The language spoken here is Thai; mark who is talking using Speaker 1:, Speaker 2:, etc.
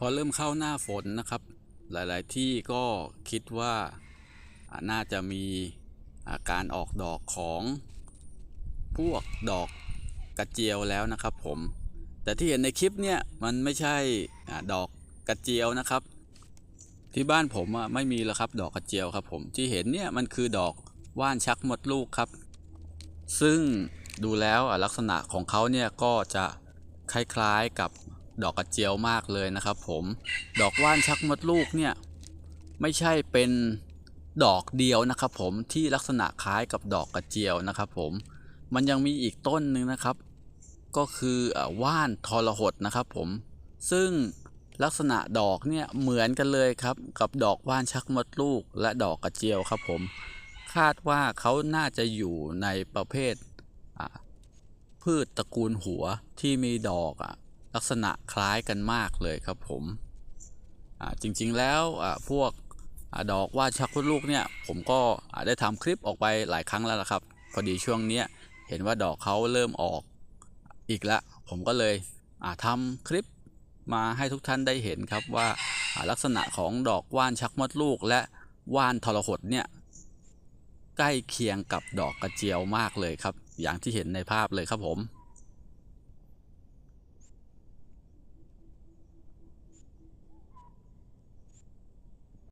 Speaker 1: พอเริ่มเข้าหน้าฝนนะครับ หลายๆที่ก็คิดว่าน่าจะมีอาการออกดอกของพวกดอกกระเจียวแล้วนะครับผม แต่ที่เห็นในคลิปเนี่ยมันไม่ใช่อดอกกระเจียวนะครับ ที่บ้านผมไม่มีแล้วครับดอกกระเจียวครับผมที่เห็นเนี่ยมันคือดอกว่านชักมดลูกครับ ซึ่งดูแล้วลักษณะของเขาเนี่ยก็จะคล้ายๆกับ ดอกกระเจียวมากเลยนะครับผมดอกว่านชักมดลูกเนี่ยไม่ใช่เป็นดอกเดียวนะครับผมที่ลักษณะคล้ายกับดอกกระเจียวนะครับผมมันยังมีอีกต้นหนึ่งนะครับ ก็คือว่านทรหดนะครับผมซึ่งลักษณะดอกเนี่ยเหมือนกันเลยครับกับดอกว่านชักมดลูก และดอกกระเจียวครับผมคาดว่าเขาน่าจะอยู่ในประเภทพืชตระกูลหัวที่มีดอกอะ ลักษณะคล้ายกันมากเลยครับผมจริงๆแล้วพวกอดอกว่านชักมดลูกเนี่ยผมก็ได้ทำคลิปออกไปหลายครั้งแล้วละครับ พอดีช่วงเนี้ยเห็นว่าดอกเขาเริ่มออกอีกแล้วผมก็เลยทำคลิปมาให้ทุกท่านได้เห็นครับว่าลักษณะของดอกว่านชักมดลูก และว่านทรหดเนี่ยใกล้เคียงกับดอกกระเจียวมากเลยครับ อย่างที่เห็นในภาพเลยครับผม